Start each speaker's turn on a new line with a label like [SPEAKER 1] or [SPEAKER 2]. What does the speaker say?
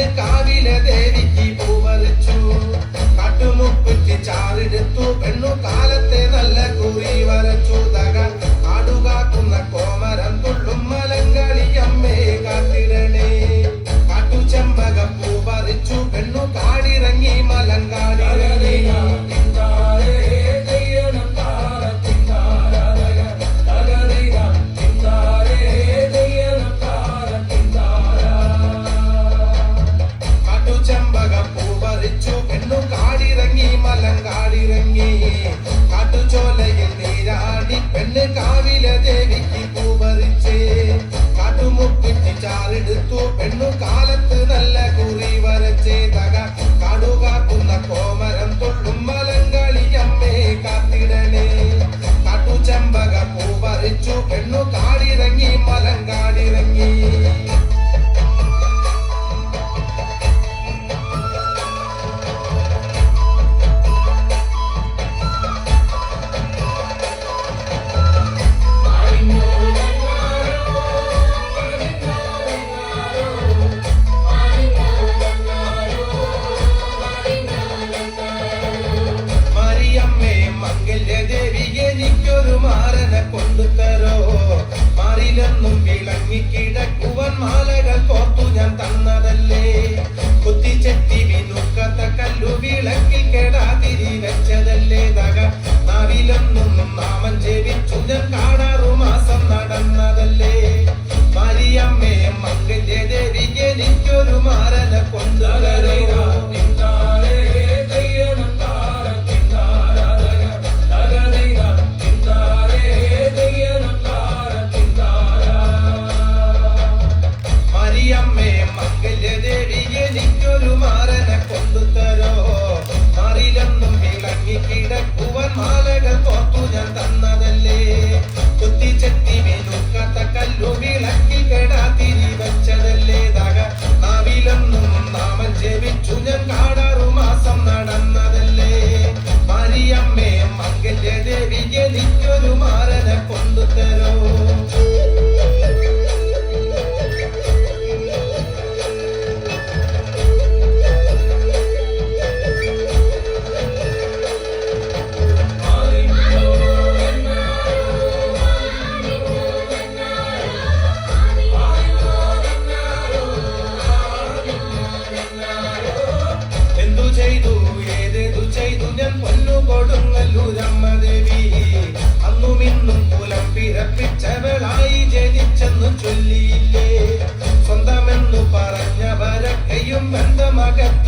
[SPEAKER 1] de பெண்ணு காலத்து മംഗല്യ ദേവി എനിക്കൊരു മാരനെ കൊണ്ടു തരോ മാറിലെന്നും വിളങ്ങിക്കിടക്കുവൻ മാലകൾ കോർത്തു ഞാൻ തന്നതല്ലേ? കുത്തിച്ചെത്തി വിനുക്കത്ത കല്ലു വിളക്കിൽ കേടാതിരി വെച്ചതല്ലേ തക? നാവിലെന്നും നാമം ജപിച്ചു ഞാൻ the market.